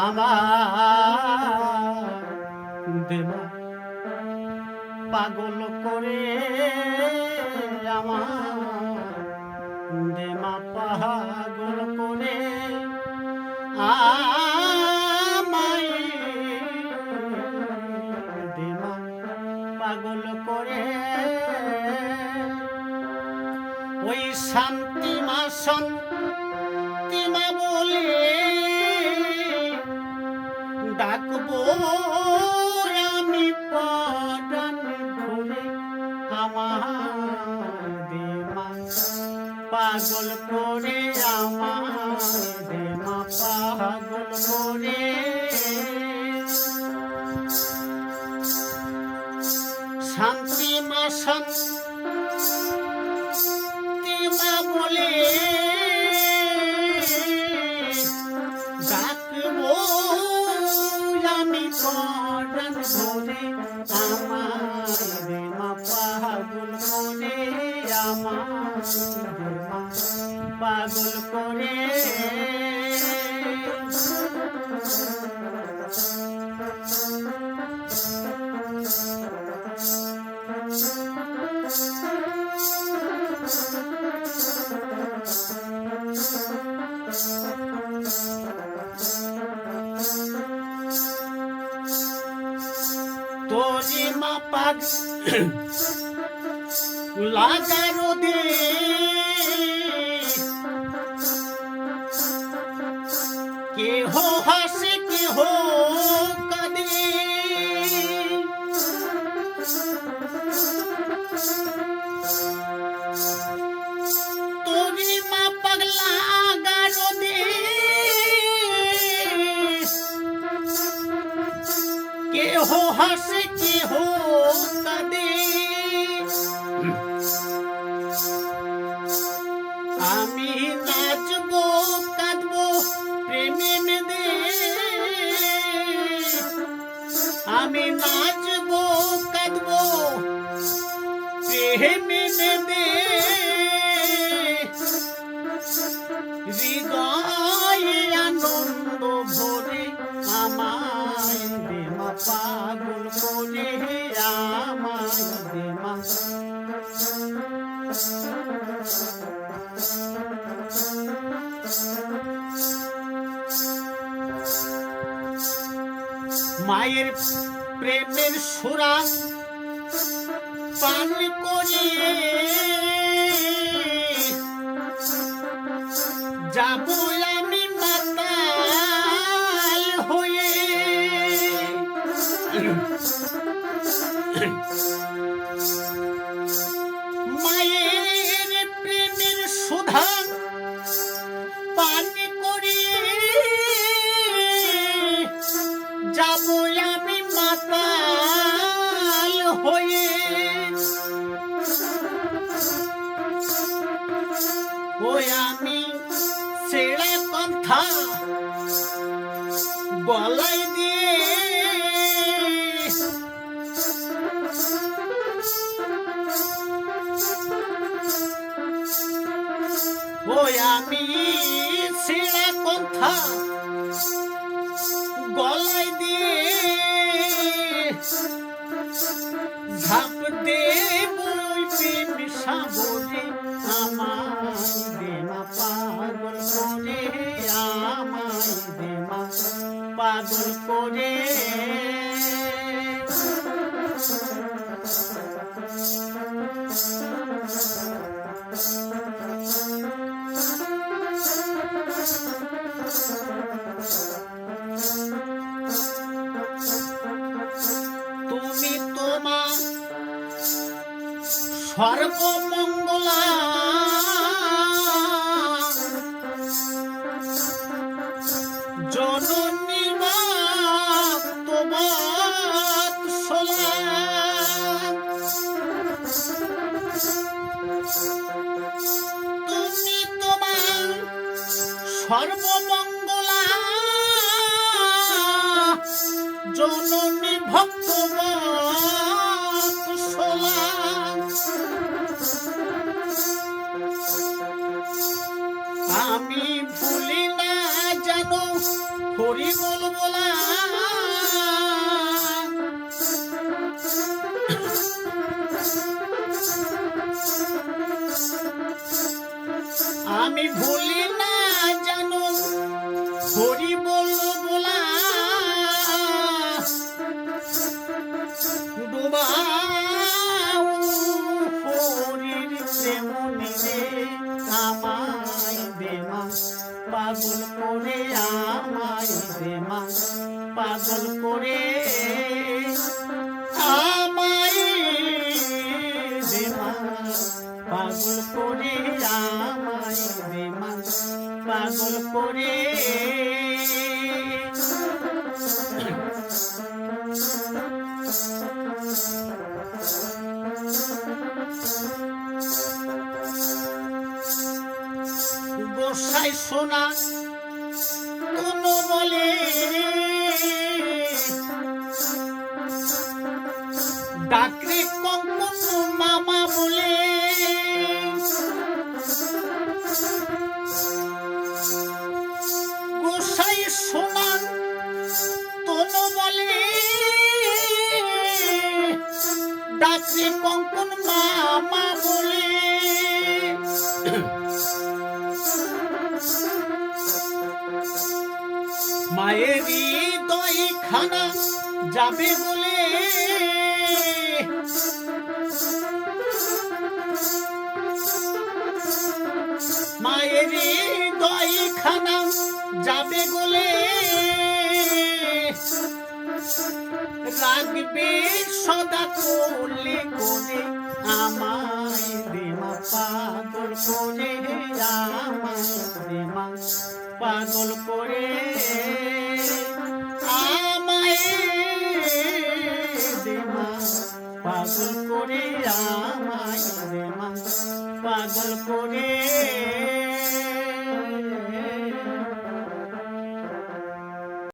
আমার দেমা পাগল করে আমার দেমা পাগল করে আমায় দেমা পাগল করে ওই শান্তি মা শান্তি মা বলে ডাকবো আমি পটন ঘুরে আমার দেমা পাগল করে আমার দেমা পাগল করে শান্তি মা শান্তি মা বলে তোরে মা পাগ লাগানো দে। কেহ হাসে কেহ কেহ হাসে हो কাঁদে। আমি নাচবো কাঁদবো প্রেমে মেদে। আমি নাচবো কাঁদবো প্রেমে মেদে। মায়ের প্রেমের সুরা পান করিয়ে যাব কথা গলায় দিয়ে ওই আমি ছেড়ে কথা গলায় দিয়ে ঝাঁপ দেব ওই প্রেম সাগরে আমায় পাগল করে। তুমি তোমার সর্বমঙ্গলা সর্বমঙ্গলা জননী ভক্তবাত আমি ভুলি না জানো হরি বল বলা আমি ভুলি পাগল করে আমায় দেমা পাগল করে। গোসাই সোনা কোন বলে। ডাকরে কঙ্কন মামা বলে। ডাকরে কঙ্কন মামা বলে। মায়ের হৃদয় খানা যাবে বলে। মায়ের হৃদয় খানা যাবে বলে। রাখবে সদা করলে করে আমায় দেমা পাগল করে, আমায় দেমা পাগল করে। আমায় দেমা পাগল করে, আমায় দেমা পাগল করে।